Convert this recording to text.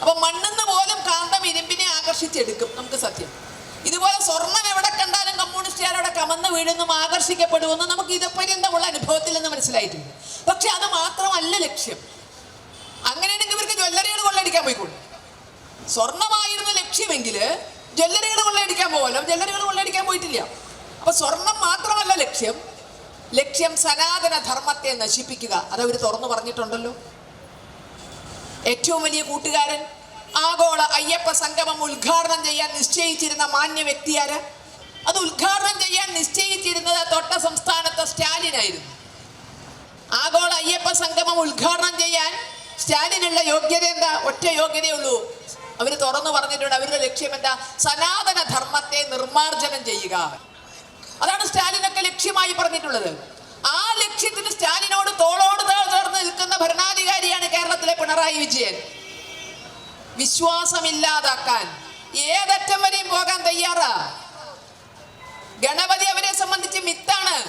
അപ്പൊ മണ്ണെന്ന് പോലും കാന്തം ഇരുമ്പിനെ ആകർഷിച്ചെടുക്കും നമുക്ക് സത്യം. ഇതുപോലെ സ്വർണം എവിടെ കണ്ടാലും കമ്മ്യൂണിസ്റ്റുകാരവിടെ കമന്ന് വീഴുന്നും ആകർഷിക്കപ്പെടുമെന്ന് നമുക്ക് ഇതപര്യന്തമുള്ള അനുഭവത്തിൽ നിന്ന് മനസ്സിലായിട്ടുണ്ട്. പക്ഷെ അത് മാത്രമല്ല ലക്ഷ്യം. അങ്ങനെയാണെങ്കിൽ ഇവർക്ക് ജ്വല്ലറികൾ കൊള്ളടിക്കാൻ പോയിക്കൂടും സ്വർണമായിരുന്നു ലക്ഷ്യമെങ്കിൽ ജ്വല്ലറികൾ കൊള്ളയടിക്കാൻ പോകല്ലോ ജ്വല്ലറികൾ കൊള്ളയടിക്കാൻ പോയിട്ടില്ല. അപ്പൊ സ്വർണം മാത്രമല്ല ലക്ഷ്യം. ലക്ഷ്യം സനാതന ധർമ്മത്തെ നശിപ്പിക്കുക. അതവർ തുറന്നു പറഞ്ഞിട്ടുണ്ടല്ലോ. ഏറ്റവും വലിയ കൂട്ടുകാരൻ ആഗോള അയ്യപ്പ സംഗമം ഉദ്ഘാടനം ചെയ്യാൻ നിശ്ചയിച്ചിരുന്ന മാന്യ വ്യക്തിയാര് അത് ഉദ്ഘാടനം ചെയ്യാൻ നിശ്ചയിച്ചിരുന്നത് തൊട്ട സംസ്ഥാനത്തെ സ്റ്റാലിനായിരുന്നു. ആഗോള അയ്യപ്പ സംഗമം ഉദ്ഘാടനം ചെയ്യാൻ സ്റ്റാലിനുള്ള യോഗ്യത എന്താ? ഒറ്റ യോഗ്യതയുള്ളൂ അവർ തുറന്നു പറഞ്ഞിട്ടുണ്ട്. അവരുടെ ലക്ഷ്യം എന്താ? സനാതന ധർമ്മത്തെ നിർമാർജനം ചെയ്യുക. അതാണ് സ്റ്റാലിനൊക്കെ ലക്ഷ്യമായി പറഞ്ഞിട്ടുള്ളത്. പിണറായി വിജയൻ വിശ്വാസമില്ലാതാക്കാൻ ഏതറ്റം വരെയും പോകാൻ തയ്യാറാ?